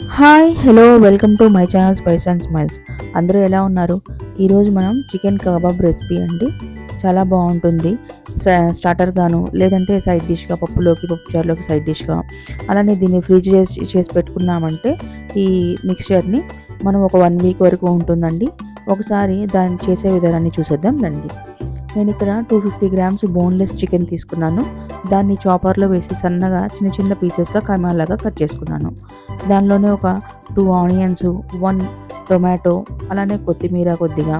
Hi hello welcome to my channel spice and smiles అందరూ ఎలా ఉన్నారు? ఈరోజు మనం చికెన్ కబాబ్ రెసిపీ అండి. చాలా బాగుంటుంది. స్టార్టర్ గాను లేదంటే సైడ్ డిష్గా పప్పులోకి పప్పు చారులోకి సైడ్ డిష్గా అలానే దీన్ని ఫ్రిడ్జ్ చేసి చేసి పెట్టుకున్నామంటే ఈ మిక్స్చర్ని మనం ఒక వన్ వీక్ వరకు ఉంటుందండి. ఒకసారి దాన్ని చేసే విధానాన్ని చూసేద్దాం రండి. నేను ఇక్కడ two fifty grams boneless chicken తీసుకున్నాను. దాన్ని చాపర్లో వేసి సన్నగా చిన్న చిన్న పీసెస్గా కమాలాగా కట్ చేసుకున్నాను. దానిలోనే ఒక టూ ఆనియన్స్ వన్ టొమాటో అలానే కొత్తిమీర కొద్దిగా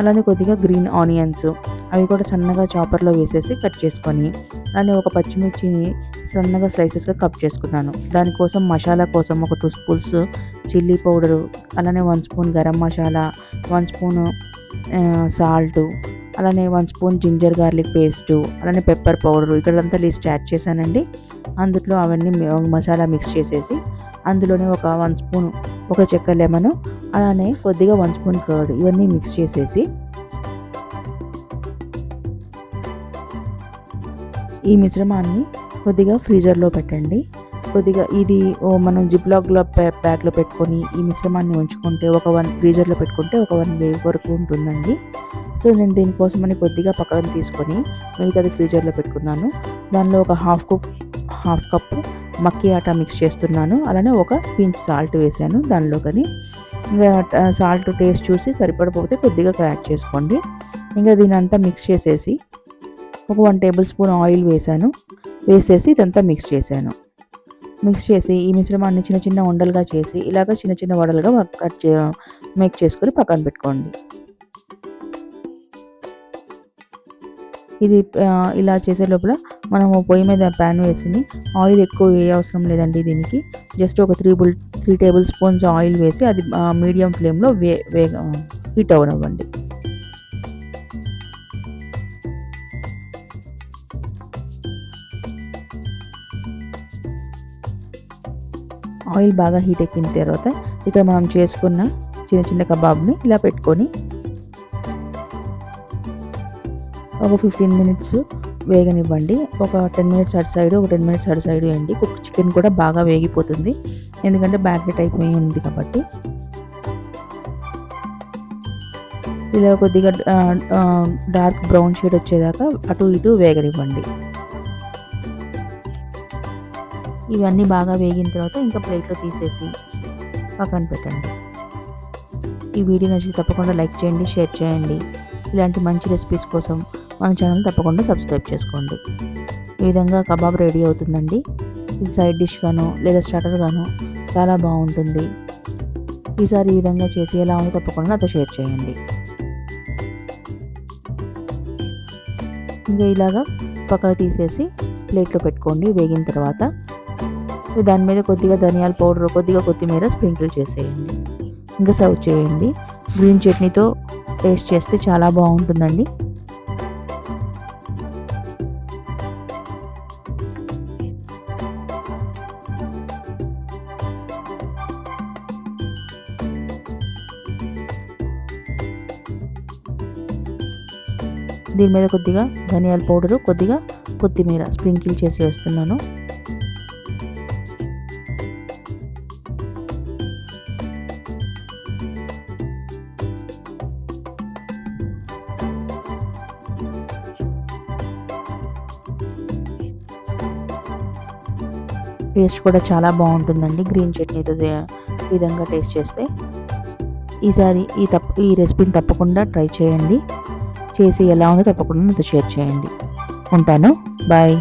అలానే కొద్దిగా గ్రీన్ ఆనియన్స్ అవి కూడా సన్నగా చాపర్లో వేసేసి కట్ చేసుకొని అలానే ఒక పచ్చిమిర్చిని సన్నగా స్లైసెస్గా కట్ చేసుకున్నాను. దానికోసం మసాలా కోసం ఒక టూ స్పూన్స్ చిల్లీ పౌడరు అలానే one spoon garam masala one spoon salt అలానే one spoon ginger garlic paste అలానే పెప్పర్ పౌడర్ ఇక్కడంతా లిస్ట్ యాడ్ చేశానండి. అందులో అవన్నీ మసాలా మిక్స్ చేసేసి అందులోనే ఒక వన్ స్పూన్ ఒక చెక్క లెమన్ అలానే కొద్దిగా వన్ స్పూన్ కర్డ్ ఇవన్నీ మిక్స్ చేసేసి ఈ మిశ్రమాన్ని కొద్దిగా ఫ్రీజర్లో పెట్టండి. కొద్దిగా ఇది మనం జిప్లాక్లో ప్యాక్లో పెట్టుకొని ఈ మిశ్రమాన్ని ఉంచుకుంటే ఒక వన్ ఫ్రీజర్లో పెట్టుకుంటే ఒక వన్ డే వరకు ఉంటుందండి. సో నేను దీనికోసమని కొద్దిగా పక్కన తీసుకొని మిగతాది ఫ్రీజర్లో పెట్టుకున్నాను. దానిలో ఒక హాఫ్ కప్ హాఫ్ కప్ మక్కి ఆటా మిక్స్ చేస్తున్నాను. అలానే ఒక పించ్ సాల్ట్ వేసాను దానిలో కానీ ఇంకా సాల్ట్ టేస్ట్ చూసి సరిపడపోతే కొద్దిగా యాడ్ చేసుకోండి. ఇంకా దీని అంతా మిక్స్ చేసేసి ఒక వన్ టేబుల్ స్పూన్ ఆయిల్ వేసాను. వేసేసి ఇదంతా మిక్స్ చేశాను. మిక్స్ చేసి ఈ మిశ్రమాన్ని చిన్న చిన్న ఉండలుగా చేసి ఇలాగ చిన్న చిన్న వడలుగా కట్ చే మేక్ చేసుకొని పక్కన పెట్టుకోండి. ఇది ఇలా చేసే లోపల మనం పొయ్యి మీద ప్యాన్ వేసి ఆయిల్ ఎక్కువ ఏ అవసరం లేదండి దీనికి. జస్ట్ ఒక త్రీ బుల్ త్రీ టేబుల్ స్పూన్స్ ఆయిల్ వేసి అది మీడియం ఫ్లేమ్లో వే వేగ హీట్ అవ్వనివ్వండి. ఆయిల్ బాగా హీట్ ఎక్కిన తర్వాత ఇక్కడ మనం చేసుకున్న చిన్న చిన్న కబాబ్ని ఇలా పెట్టుకొని ఒక ఫిఫ్టీన్ మినిట్స్ వేగనివ్వండి. ఒక టెన్ మినిట్స్ అటు సైడ్ ఒక టెన్ మినిట్స్ అటు సైడ్ వేయండి. కుక్ చికెన్ కూడా బాగా వేగిపోతుంది. ఎందుకంటే బ్యాటరీ టైప్ ఉంది కాబట్టి. ఇలా కొద్దిగా డార్క్ బ్రౌన్ షేడ్ వచ్చేదాకా అటు ఇటు వేగనివ్వండి. ఇవన్నీ బాగా వేగిన తర్వాత ఇంకా ప్లేట్లో తీసేసి పక్కన పెట్టండి. ఈ వీడియో నచ్చితే తప్పకుండా లైక్ చేయండి షేర్ చేయండి. ఇలాంటి మంచి రెసిపీస్ కోసం మన ఛానల్ తప్పకుండా సబ్స్క్రైబ్ చేసుకోండి. ఈ విధంగా కబాబ్ రెడీ అవుతుందండి. ఇది సైడ్ డిష్గాను లేదా స్టార్టర్గాను చాలా బాగుంటుంది. ఈసారి ఈ విధంగా చేసి ఎలా ఉందో తప్పకుండా నాతో షేర్ చేయండి. ఇంకా ఇలాగా పక్కన తీసేసి ప్లేట్లో పెట్టుకోండి. వేగిన తర్వాత దాని మీద కొద్దిగా ధనియాల పౌడర్ కొద్దిగా కొత్తిమీర స్ప్రింకిల్ చేసేయండి. ఇంకా సర్వ్ చేయండి. గ్రీన్ చట్నీతో టేస్ట్ చేస్తే చాలా బాగుంటుందండి. దీని మీద కొద్దిగా ధనియాల పౌడరు కొద్దిగా కొత్తిమీర స్ప్రింకిల్ చేసి వేస్తున్నాను. టేస్ట్ కూడా చాలా బాగుంటుందండి గ్రీన్ చట్నీతో అయితే విధంగా టేస్ట్ చేస్తే. ఈసారి ఈ తప్ప ఈ రెసిపీని తప్పకుండా ట్రై చేయండి. చేసి ఎలా ఉందో తప్పకుండా నాతో షేర్ చేయండి. ఉంటాను. బాయ్.